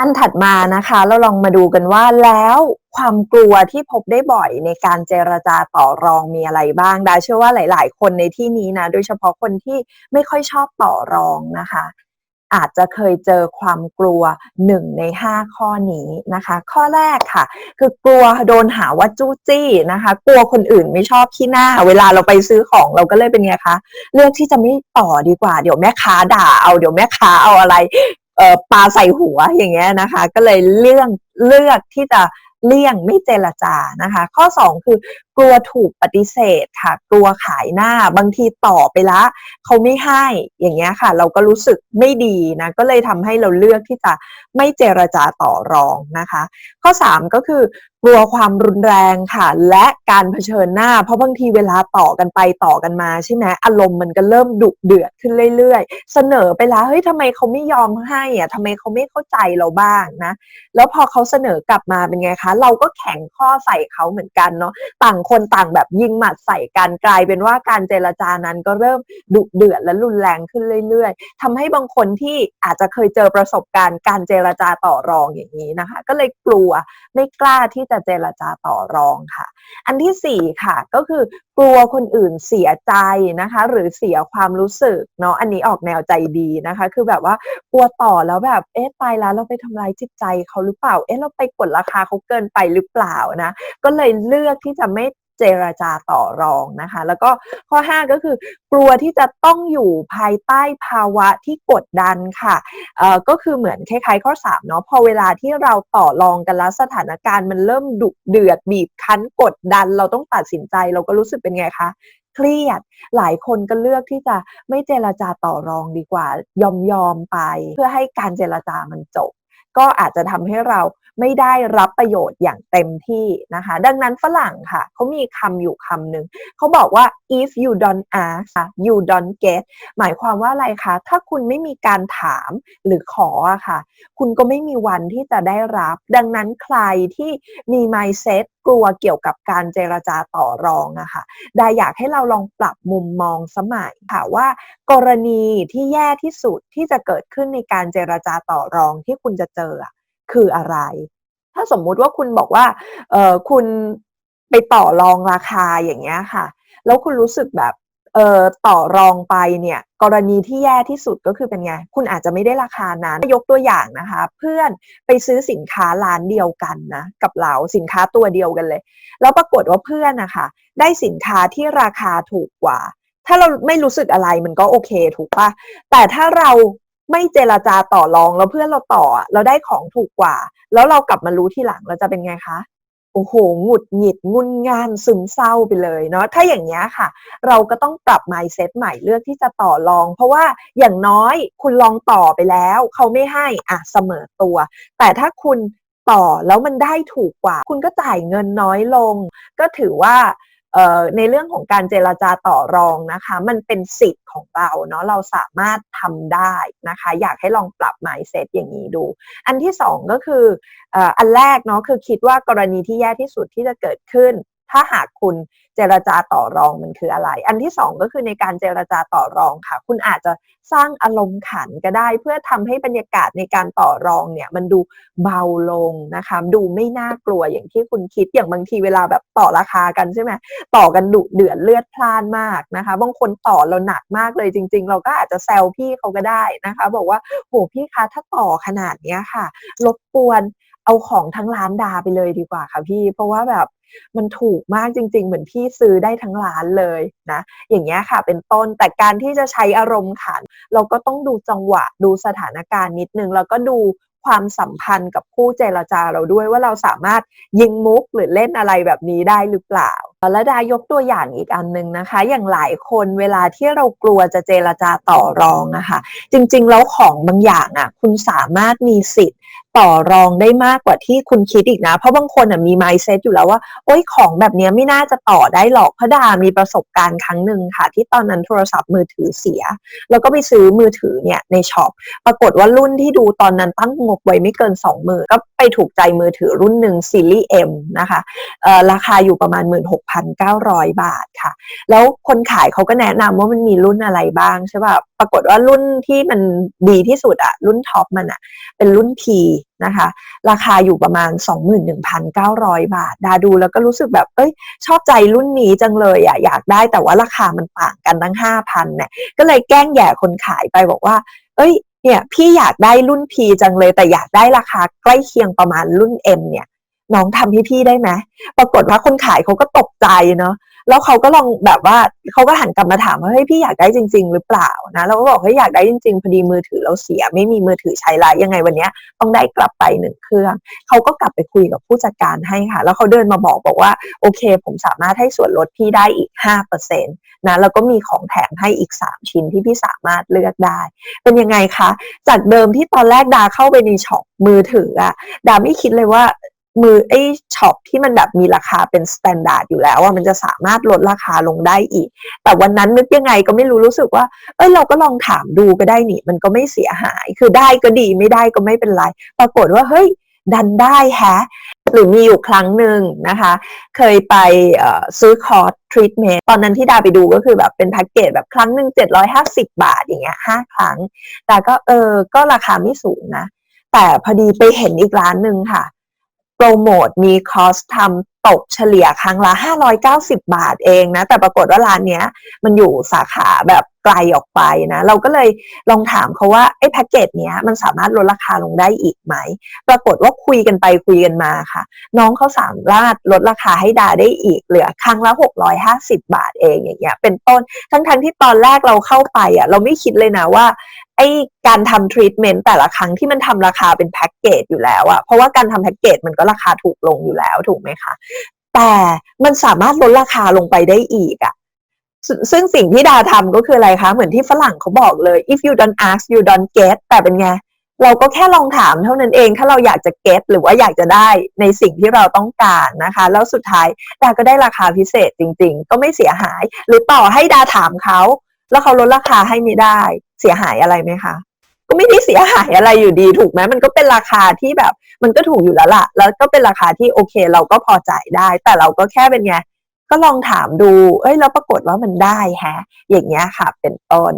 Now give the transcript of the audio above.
อันถัดมานะคะ เราลองมาดูกันว่าแล้วความกลัวที่พบได้บ่อยในการเจรจาต่อรองมีอะไรบ้างดาเชื่อว่าหลาย ๆ คนในที่นี้นะ โดยเฉพาะคนที่ไม่ค่อยชอบต่อรองนะคะ อาจจะเคยเจอความกลัวหนึ่งใน5ข้อนี้นะคะ ข้อแรกค่ะ คือกลัวโดนหาว่าจู้จี้นะคะ กลัวคนอื่นไม่ชอบขี้หน้า เวลาเราไปซื้อของเราก็เลยเป็นไงคะเลือกที่จะไม่ต่อดีกว่า เดี๋ยวแม่ค้าด่าเอาเดี๋ยวแม่ค้าเอาอะไร ปาใส่หัวอย่างเงี้ยนะคะ ก็เลยเลือกเลือกที่จะเลี่ยงไม่เจรจานะคะ ข้อ 2 คือกลัวถูกปฏิเสธค่ะ กลัวขายหน้าบางทีต่อไปละเขาไม่ให้อย่างเงี้ยค่ะ เราก็รู้สึกไม่ดีนะก็เลยทำให้เราเลือกที่จะไม่เจรจาต่อรองนะคะ ข้อ 3 ก็คือกลัวความรุนแรงค่ะ และการเผชิญหน้า เพราะบางทีเวลาต่อกันไปต่อกันมาใช่ไหมอารมณ์มันก็เริ่มดุเดือดขึ้นเรื่อย ๆ เสนอไปแล้วเฮ้ยทำไมเขาไม่ยอมให้อะทำไมเขาไม่เข้าใจเราบ้างนะ แล้วพอเขาเสนอกลับมาเป็นไงคะ เราก็แข็งข้อใส่เขาเหมือนกันเนาะต่างคนต่างแบบยิงหมัดใส่กันกลายเป็นว่าการเจรจานั้นก็เริ่มดุเดือดและรุนแรงขึ้นเรื่อย ๆทำให้บางคนที่อาจจะเคยเจอประสบการณ์การเจรจาต่อรองอย่างนี้นะคะ ก็เลยกลัวไม่กล้าที่จะเจรจาต่อรองค่ะ อันที่ 4 ค่ะ ก็คือกลัวคนอื่นเสียใจนะคะ หรือเสียความรู้สึกเนาะอันนี้ออกแนวใจดีนะคะ คือแบบว่ากลัวต่อแล้วแบบเอ๊ะตายแล้วเราไปทำลายจิตใจเขาหรือเปล่า เอ๊ะเราไปกดราคาเขาเกินไปหรือเปล่านะ ก็เลยเลือกที่จะไม่ เจรจาต่อรองนะคะ แล้วก็ข้อ 5 ก็คือกลัวที่จะต้องอยู่ภายใต้ภาวะที่กดดันค่ะเอ่อก็คือเหมือนคล้ายๆ ข้อ3เนาะพอเวลาที่เราต่อรองกันแล้วสถานการณ์มันเริ่มดุเดือดบีบคั้นกดดัน เราต้องตัดสินใจเราก็รู้สึกเป็นไงคะเครียดหลายคนก็เลือกที่จะไม่เจรจาต่อรองดีกว่า ยอมยอมไป เพื่อให้การเจรจามันจบ ก็อาจจะทำให้เรา ไม่ได้รับประโยชน์อย่างเต็มที่นะคะ ดังนั้นฝรั่งค่ะเขามีคำอยู่คำหนึ่งเขาบอกว่า if you don't ask you don't get หมายความว่าอะไรคะถ้าคุณไม่มีการถามหรือขออะค่ะ คุณก็ไม่มีวันที่จะได้รับ ดังนั้นใครที่มี mindset กลัวเกี่ยวกับการเจรจาต่อรองอะค่ะดาอยากให้เราลองปรับมุมมองสมัยค่ะว่า กรณีที่แย่ที่สุดที่จะเกิดขึ้นในการเจรจาต่อรองที่คุณจะเจอคืออะไร ถ้าสมมุติว่าคุณบอกว่าเออคุณไปต่อรองราคาอย่างเงี้ยค่ะ แล้วคุณรู้สึกแบบเออต่อรองไปเนี่ย กรณีที่แย่ที่สุดก็คือเป็นไง คุณอาจจะไม่ได้ราคานั้นยกตัวอย่างนะคะ เพื่อนไปซื้อสินค้าร้านเดียวกันนะกับเราสินค้าตัวเดียวกันเลย แล้วปรากฏว่าเพื่อนนะคะได้สินค้าที่ราคาถูกกว่า ถ้าเราไม่รู้สึกอะไรมันก็โอเคถูกปะแต่ถ้าเรา ไม่เจราจาต่อรองแล้วเพื่อนเราต่อเราได้ของถูกกว่า แล้วเรากลับมารู้ที่หลังเราจะเป็นไงคะโอ้โหหงุดหงิดงุนงานซึมเศร้าไปเลยเนาะถ้าอย่างนี้ค่ะ เราก็ต้องปรับ mindset ใหม่เลือกที่จะต่อรอง เพราะว่าอย่างน้อยคุณลองต่อไปแล้ว เขาไม่ให้อะเสมอตัว แต่ถ้าคุณต่อแล้วมันได้ถูกกว่า คุณก็จ่ายเงินน้อยลง ก็ถือว่า ในเรื่องของการเจรจาต่อรองนะคะ มันเป็นสิทธิ์ของเราเนาะเราสามารถทำได้นะคะ อยากให้ลองปรับหมายเซตอย่างนี้ดู อันที่สองก็คืออันแรกเนาะคือคิดว่ากรณีที่แย่ที่สุดที่จะเกิดขึ้น ถ้าหากคุณเจรจาต่อรองมันคืออะไร อันที่สองก็คือในการเจรจาต่อรองค่ะ คุณอาจจะสร้างอารมณ์ขันก็ได้ เพื่อทำให้บรรยากาศในการต่อรองเนี่ยมันดูเบาลงนะคะดูไม่น่ากลัวอย่างที่คุณคิดอย่างบางทีเวลาแบบต่อราคากันใช่ไหมต่อกันดุเดือดเลือดพล่านมากนะคะ บางคนต่อเราหนักมากเลยจริง ๆ เราก็อาจจะแซวพี่เขาก็ได้นะคะ บอกว่าโหพี่คะถ้าต่อขนาดนี้ค่ะรบกวน เอาของทั้งร้านดาไปเลยดีกว่าค่ะพี่ เพราะว่าแบบมันถูกมากจริง ๆ เหมือนพี่ซื้อได้ทั้งร้านเลยนะ อย่างเงี้ยค่ะเป็นต้นแต่การที่จะใช้อารมณ์ขัน เราก็ต้องดูจังหวะดูสถานการณ์นิดนึง แล้วก็ดูความสัมพันธ์กับผู้เจรจาเราด้วยว่าเราสามารถยิงมุกหรือเล่นอะไรแบบนี้ได้หรือเปล่าและดายกตัวอย่างอีกอันนึงนะคะ อย่างหลายคนเวลาที่เรากลัวจะเจรจาต่อรองอะคะ่ะจริงๆแล้วของบางอย่างอะคุณสามารถมีสิทธิ์ต่อรองได้มากกว่าที่คุณคิดอีกนะ เพราะบางคนมี mindset อยู่แล้วว่า โอ้ยของแบบนี้ไม่น่าจะต่อได้หรอกพระดามีประสบการณ์ครั้งหนึ่งค่ะ ที่ตอนนั้นโทรศัพท์มือถือเสีย แล้วก็ไปซื้อมือถือเนี่ยในช็อปปรากฏว่ารุ่นที่ดูตอนนั้นตั้งงบไว้ไม่เกิน2มือก็ไปถูกใจมือถือรุ่นหนึ่งซีรีส์ M นะคะราคาอยู่ประมาณ16,900 บาทค่ะ แล้วคนขายเขาก็แนะนำว่ามันมีรุ่นอะไรบ้างใช่ป่ะปรากฏว่ารุ่นที่มันดีที่สุดอะรุ่นท็อปมันอะเป็นรุ่น T นะคะ ราคาอยู่ประมาณ 21,900 บาท ดาดูแล้วก็รู้สึกแบบ เอ้ย ชอบใจรุ่นนี้จังเลยอะอยากได้แต่ว่าราคามันต่างกันตั้ง 5,000เนี่ยก็เลยแกล้งแย่คนขายไปบอกว่า เอ้ยเนี่ยพี่อยากได้รุ่น P จังเลยแต่อยากได้ราคาใกล้เคียงประมาณรุ่น M เนี่ย น้องทำให้พี่ได้ไหมปรากฏว่าคนขายเขาก็ตกใจเนาะแล้วเขาก็ลองแบบว่าเขาก็หันกลับมาถามว่าเฮ้ยพี่อยากได้จริง ๆ หรือเปล่านะเราก็บอกเฮ้ยอยากได้จริงๆพอดีมือถือเราเสีย ไม่มีมือถือใช้แล้วยังไงวันนี้ต้องได้กลับไป1เครื่องเขาก็กลับไปคุยกับผู้จัดการให้ค่ะ แล้วเขาเดินมาบอกบอกว่าโอเค ผมสามารถให้ส่วนลดพี่ได้อีก5%นะแล้วก็มีของแถมให้อีก 3 ชิ้นที่พี่สามารถเลือกได้ เป็นยังไงคะ จากเดิมที่ตอนแรกดาเข้าไปในช็อปมือถืออะดาไม่คิดเลยว่า มือไอ้ช็อปที่มันแบบมีราคาเป็นสแตนดาร์ดอยู่แล้วอะมันจะสามารถลดราคาลงได้อีก แต่วันนั้นนึกยังไงก็ไม่รู้รู้สึกว่าเฮ้ยเราก็ลองถามดูก็ได้นี่ มันก็ไม่เสียหาย คือได้ก็ดีไม่ได้ก็ไม่เป็นไร ปรากฏว่าเฮ้ยดันได้แฮะ หรือมีอยู่ครั้งหนึ่งนะคะ เคยไปซื้อคอร์สทรีตเมนต์ตอนนั้นที่ดาไปดูก็คือแบบเป็นแพ็กเกจแบบครั้งหนึ่ง750บาทอย่างเงี้ย5ครั้ง แต่ก็เออก็ราคาไม่สูงนะ แต่พอดีไปเห็นอีกร้านหนึ่งค่ะ โพรโมตมีคอสทำตกเฉลี่ยครั้งละ 590 บาทเองนะ แต่ปรากฏว่าร้านเนี้ย มันอยู่สาขาแบบไกลออกไปนะ เราก็เลยลองถามเขาว่าไอ้แพ็กเกจเนี้ยมันสามารถลดราคาลงได้อีกไหม ปรากฏว่าคุยกันไปคุยกันมาค่ะ น้องเขาสามารถลดราคาให้ดาได้อีกเหลือครั้งละ 650 บาทเองอย่างเงี้ยเป็นต้นทั้งๆที่ตอนแรกเราเข้าไปอะเราไม่คิดเลยนะว่า ไอ้การทำทรีตเมนต์แต่ละครั้งที่มันทำราคาเป็นแพ็กเกจอยู่แล้วอะเพราะว่าการทำแพ็กเกจมันก็ราคาถูกลงอยู่แล้วถูกไหมคะแต่มันสามารถลดราคาลงไปได้อีกอะซซึ่งสิ่งที่ดาทำก็คืออะไรคะ เหมือนที่ฝรั่งเขาบอกเลย if you don't ask you don't get แต่เป็นไง เราก็แค่ลองถามเท่านั้นเอง ถ้าเราอยากจะ get หรือว่าอยากจะได้ในสิ่งที่เราต้องการนะคะ แล้วสุดท้ายดาก็ได้ราคาพิเศษจริง ๆ ก็ไม่เสียหาย หรือต่อให้ดาถามเขา แล้วเขาลดราคาให้ไม่ได้ เสียหายอะไรไหมคะก็ไม่ได้เสียหายอะไรอยู่ดีถูกไหมมันก็เป็นราคาที่แบบ มันก็ถูกอยู่แล้วล่ะ แล้วก็เป็นราคาที่โอเค เราก็พอจ่ายได้ แต่เราก็แค่เป็นไงก็ลองถามดูเฮ้ยแล้วปรากฏว่ามันได้แฮะ อย่างเงี้ยค่ะ เป็นต้น